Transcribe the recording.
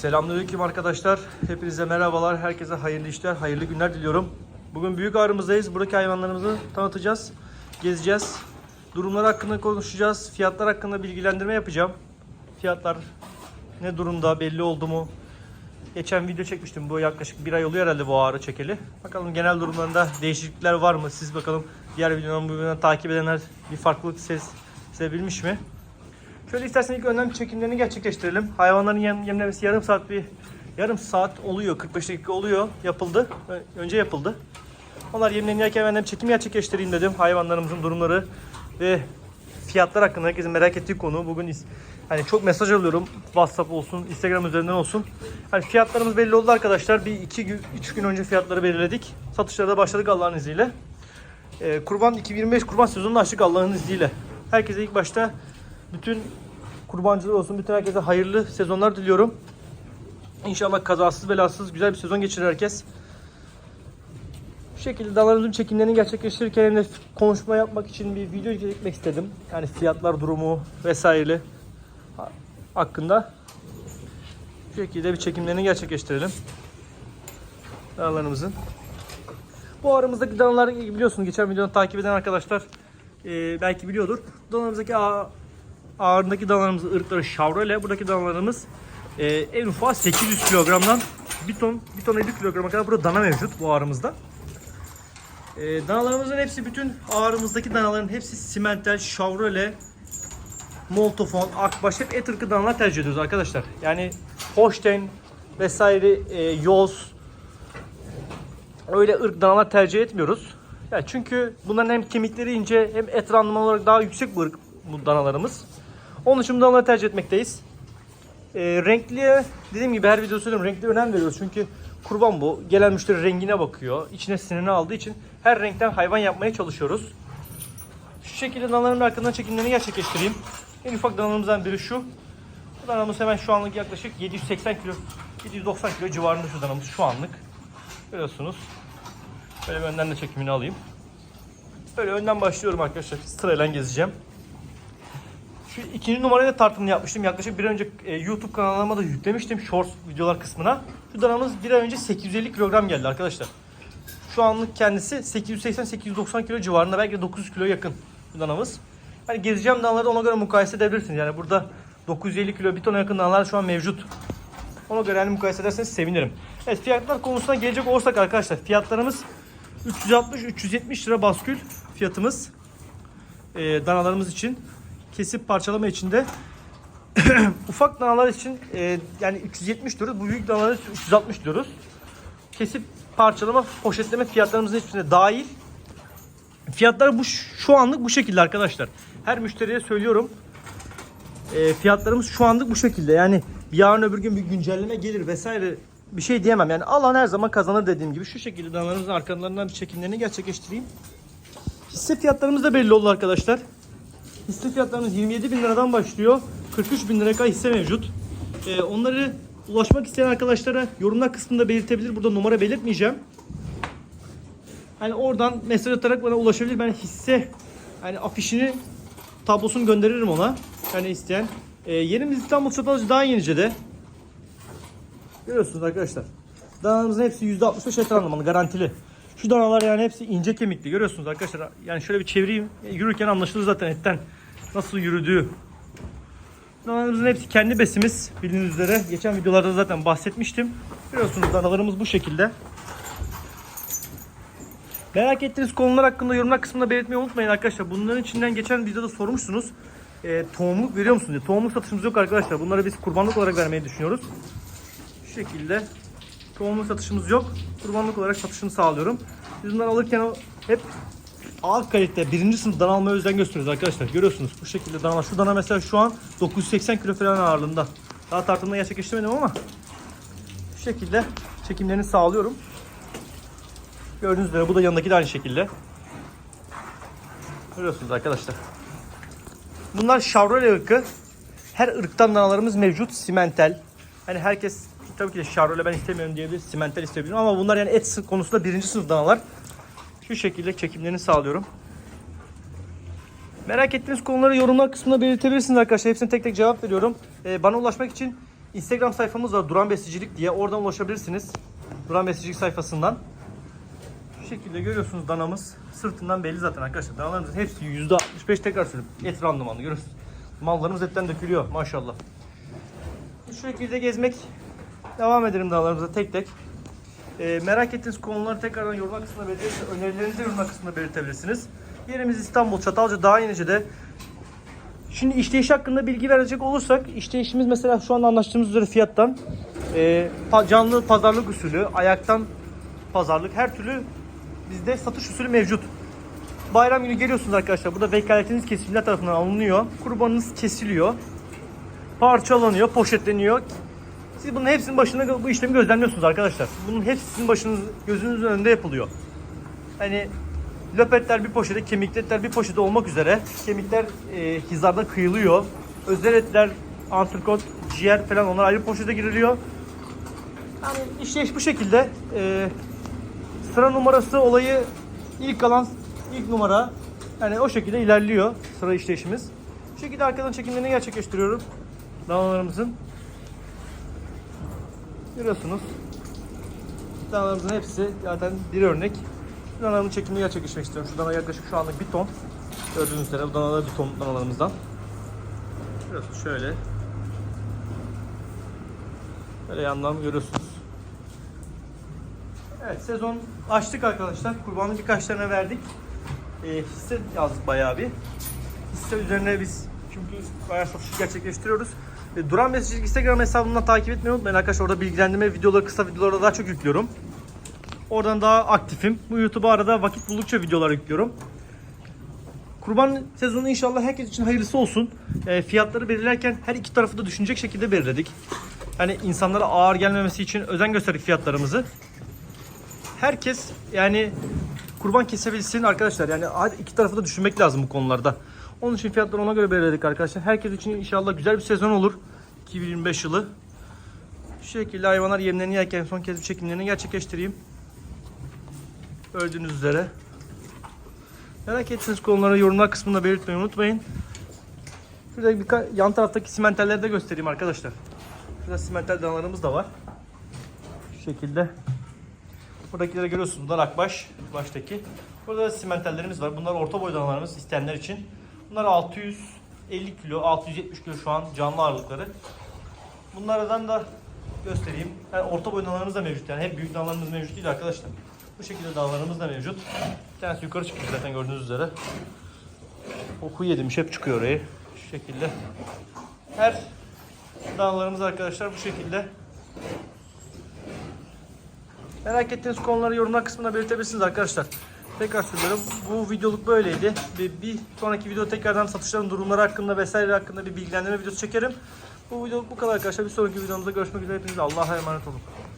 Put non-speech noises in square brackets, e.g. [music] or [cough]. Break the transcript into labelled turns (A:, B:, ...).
A: Selamünaleyküm arkadaşlar. Hepinize merhabalar. Herkese hayırlı işler, hayırlı günler diliyorum. Bugün büyük ağrımızdayız. Buradaki hayvanlarımızı tanıtacağız, gezeceğiz. Durumlar hakkında konuşacağız. Fiyatlar hakkında bilgilendirme yapacağım. Fiyatlar ne durumda, belli oldu mu? Geçen video çekmiştim. Bu yaklaşık bir ay oluyor herhalde bu ağrı çekeli. Bakalım genel durumlarında değişiklikler var mı? Siz bakalım diğer videodan bu takip edenler bir farklılık sezebilmiş mi? Şöyle istersen ilk önden çekimlerini gerçekleştirelim. Hayvanların yem, yemlemesi yarım saat bir yarım saat oluyor. 45 dakika oluyor. Yapıldı. Önce yapıldı. Onlar yemlenirken ben de çekim gerçekleştireyim dedim. Hayvanlarımızın durumları ve fiyatlar hakkında herkesin merak ettiği konu. Bugün hani çok mesaj alıyorum. WhatsApp olsun, Instagram üzerinden olsun. Hani fiyatlarımız belli oldu arkadaşlar. Bir iki gün, üç gün önce fiyatları belirledik. Satışlara da başladık Allah'ın izniyle. Ee, kurban 2025 kurban sezonunu açtık Allah'ın izniyle. Herkese ilk başta bütün kurbancılar olsun, bütün herkese hayırlı sezonlar diliyorum. İnşallah kazasız belasız güzel bir sezon geçirir herkes. Bu şekilde danalarımızın çekimlerini gerçekleştirirken hem de konuşma yapmak için bir video çekmek istedim. Yani fiyatlar durumu vesaire ha- hakkında. Bu şekilde bir çekimlerini gerçekleştirelim. Danalarımızın. Bu aramızdaki danalar biliyorsunuz geçen videoda takip eden arkadaşlar e, belki biliyordur. Danalarımızdaki ağ- ağırındaki danalarımız ırkları Chevrolet. Buradaki danalarımız e, en ufağı 800 kilogramdan 1 ton, 1 ton 50 kilograma kadar burada dana mevcut bu ağrımızda. E, danalarımızın hepsi bütün ağrımızdaki danaların hepsi simental, Chevrolet, Moltofon, Akbaş hep et ırkı danalar tercih ediyoruz arkadaşlar. Yani Holstein vesaire e, Yoz öyle ırk danalar tercih etmiyoruz. Ya çünkü bunların hem kemikleri ince hem et randıman olarak daha yüksek bu ırk bu danalarımız. Onun için bu danaları tercih etmekteyiz. E, renkliye dediğim gibi her videoda söylüyorum renkli önem veriyoruz. Çünkü kurban bu. Gelen müşteri rengine bakıyor. içine sinini aldığı için her renkten hayvan yapmaya çalışıyoruz. Şu şekilde danaların arkadan çekimlerini gerçekleştireyim. En ufak danalarımızdan biri şu. Bu danamız hemen şu anlık yaklaşık 780 kilo, 790 kilo civarında şu danamız şu anlık. Görüyorsunuz. Böyle önden de çekimini alayım. Böyle önden başlıyorum arkadaşlar. Sırayla gezeceğim. Şu ikinci numarayla tartımını yapmıştım. Yaklaşık bir önce e, YouTube kanalıma da yüklemiştim shorts videolar kısmına. Şu danamız bir ay önce 850 kilogram geldi arkadaşlar. Şu anlık kendisi 880-890 kilo civarında belki de 900 kilo yakın bu danamız. Hani gezeceğim danaları ona göre mukayese edebilirsiniz. Yani burada 950 kilo bir tona yakın danalar şu an mevcut. Ona göre hani mukayese ederseniz sevinirim. Evet fiyatlar konusuna gelecek olursak arkadaşlar fiyatlarımız 360-370 lira baskül fiyatımız e, danalarımız için. Kesip parçalama için de [clears throat] ufak danalar için e, yani 370 diyoruz. Bu büyük danalar için 360 diyoruz. Kesip parçalama, poşetleme fiyatlarımızın hepsine dahil. Fiyatlar bu şu anlık bu şekilde arkadaşlar. Her müşteriye söylüyorum. E, fiyatlarımız şu anlık bu şekilde. Yani yarın öbür gün bir güncelleme gelir vesaire bir şey diyemem. Yani alan her zaman kazanır dediğim gibi. Şu şekilde danalarımızın arkalarından bir çekimlerini gerçekleştireyim. Hisse fiyatlarımız da belli oldu arkadaşlar. Hisse fiyatlarımız 27 bin liradan başlıyor. 43 bin liraya hisse mevcut. Ee, onları ulaşmak isteyen arkadaşlara yorumlar kısmında belirtebilir. Burada numara belirtmeyeceğim. Hani oradan mesaj atarak bana ulaşabilir. Ben hisse hani afişini tablosunu gönderirim ona. Yani isteyen. Ee, yerimiz İstanbul Çatalca daha Yenice'de. Görüyorsunuz arkadaşlar. Danalarımızın hepsi %65 et randımanı garantili. Şu danalar yani hepsi ince kemikli görüyorsunuz arkadaşlar. Yani şöyle bir çevireyim. E, Yürürken anlaşılır zaten etten nasıl yürüdüğü. Danalarımızın hepsi kendi besimiz bildiğiniz üzere. Geçen videolarda zaten bahsetmiştim. Görüyorsunuz danalarımız bu şekilde. Merak ettiğiniz konular hakkında yorumlar kısmında belirtmeyi unutmayın arkadaşlar. Bunların içinden geçen videoda sormuşsunuz. E, tohumluk veriyor musunuz diye. Tohumluk satışımız yok arkadaşlar. Bunları biz kurbanlık olarak vermeyi düşünüyoruz. Şu şekilde tohumluk satışımız yok. Kurbanlık olarak satışını sağlıyorum. Bunları alırken hep ağır kalite birinci sınıf dana almaya özen gösteriyoruz arkadaşlar. Görüyorsunuz bu şekilde dana. Şu dana mesela şu an 980 kilo falan ağırlığında. Daha tartımda gerçekleştirmedim ama şu şekilde çekimlerini sağlıyorum. Gördüğünüz üzere bu da yanındaki de aynı şekilde. Görüyorsunuz arkadaşlar. Bunlar Chevrolet ırkı. Her ırktan danalarımız mevcut. Simental. Hani herkes tabii ki de Chevrolet ben istemiyorum diyebilir. Simental isteyebilir ama bunlar yani et konusunda birinci sınıf danalar. Şu şekilde çekimlerini sağlıyorum. Merak ettiğiniz konuları yorumlar kısmında belirtebilirsiniz arkadaşlar. Hepsine tek tek cevap veriyorum. Ee, bana ulaşmak için Instagram sayfamız var Duran Besicilik diye. Oradan ulaşabilirsiniz. Duran Besicilik sayfasından. Şu şekilde görüyorsunuz danamız. Sırtından belli zaten arkadaşlar. Danalarımızın hepsi %65 tekrar söylüyorum. Et randımanlı görüyorsunuz. Mallarımız etten dökülüyor maşallah. Şu şekilde gezmek devam edelim dağlarımıza tek tek. Ee, merak ettiğiniz konuları tekrardan yorumlar kısmına belirtebilirsiniz. Önerilerinizi yorumlar kısmına belirtebilirsiniz. Yerimiz İstanbul, Çatalca, Dağ Yenice'de. Şimdi işleyiş hakkında bilgi verecek olursak, işleyişimiz mesela şu an anlaştığımız üzere fiyattan e, canlı pazarlık usulü, ayaktan pazarlık her türlü bizde satış usulü mevcut. Bayram günü geliyorsunuz arkadaşlar. Burada vekaletiniz kesimler tarafından alınıyor. Kurbanınız kesiliyor. Parçalanıyor, poşetleniyor. Siz bunun hepsinin başında bu işlemi gözlemliyorsunuz arkadaşlar. Bunun hepsi sizin başınız, gözünüzün önünde yapılıyor. Hani löpetler bir poşete, kemikler bir poşete olmak üzere kemikler e, hizarda kıyılıyor. Özel etler, antrikot, ciğer falan onlar ayrı poşete giriliyor. Yani işleyiş bu şekilde. E, sıra numarası olayı ilk kalan ilk numara. Yani o şekilde ilerliyor sıra işleyişimiz. Bu şekilde arkadan çekimlerini gerçekleştiriyorum. Danalarımızın. Görüyorsunuz. Danalarımızın hepsi zaten bir örnek. Şu Danaların çekimini gerçekleştirmek istiyorum. Şu dana yaklaşık şu anlık bir ton. Gördüğünüz üzere bu danalar bir ton danalarımızdan. Görüyorsunuz şöyle. Böyle yandan görüyorsunuz. Evet sezon açtık arkadaşlar. Kurbanlık birkaç tane verdik. E, hisse yazdık bayağı bir. Hisse üzerine biz çünkü bayağı satış gerçekleştiriyoruz. E, Duran Mesajcılık Instagram hesabından takip etmeyi unutmayın arkadaşlar. Orada bilgilendirme videoları, kısa videoları daha çok yüklüyorum. Oradan daha aktifim. Bu YouTube'a arada vakit buldukça videolar yüklüyorum. Kurban sezonu inşallah herkes için hayırlısı olsun. E, fiyatları belirlerken her iki tarafı da düşünecek şekilde belirledik. Hani insanlara ağır gelmemesi için özen gösterdik fiyatlarımızı. Herkes yani kurban kesebilsin arkadaşlar. Yani iki tarafı da düşünmek lazım bu konularda. Onun için fiyatları ona göre belirledik arkadaşlar. Herkes için inşallah güzel bir sezon olur. 2025 yılı. Şu şekilde hayvanlar yemlerini yerken son kez bir çekimlerini gerçekleştireyim. Gördüğünüz üzere. Merak ettiğiniz konuları yorumlar kısmında belirtmeyi unutmayın. Şurada bir yan taraftaki simenterleri de göstereyim arkadaşlar. Şurada simental danalarımız da var. Şu şekilde. Buradakileri görüyorsunuz. Bunlar akbaş. Baştaki. Burada da simentallerimiz var. Bunlar orta boy danalarımız isteyenler için. Bunlar 650 kilo, 670 kilo şu an canlı ağırlıkları. Bunlardan da göstereyim. Yani orta boy danalarımız da mevcut. Yani hep büyük danalarımız mevcut değil arkadaşlar. Bu şekilde danalarımız da mevcut. Bir tanesi yukarı çıkıyor zaten gördüğünüz üzere. Oku yedirmiş hep çıkıyor oraya. Şu şekilde. Her danalarımız arkadaşlar bu şekilde. Merak ettiğiniz konuları yorumlar kısmında belirtebilirsiniz arkadaşlar. Tekrar söylüyorum. Bu videoluk böyleydi. Bir, bir sonraki video tekrardan satışların durumları hakkında vesaire hakkında bir bilgilendirme videosu çekerim. Bu videoluk bu kadar arkadaşlar. Bir sonraki videomuzda görüşmek üzere. Hepinize Allah'a emanet olun.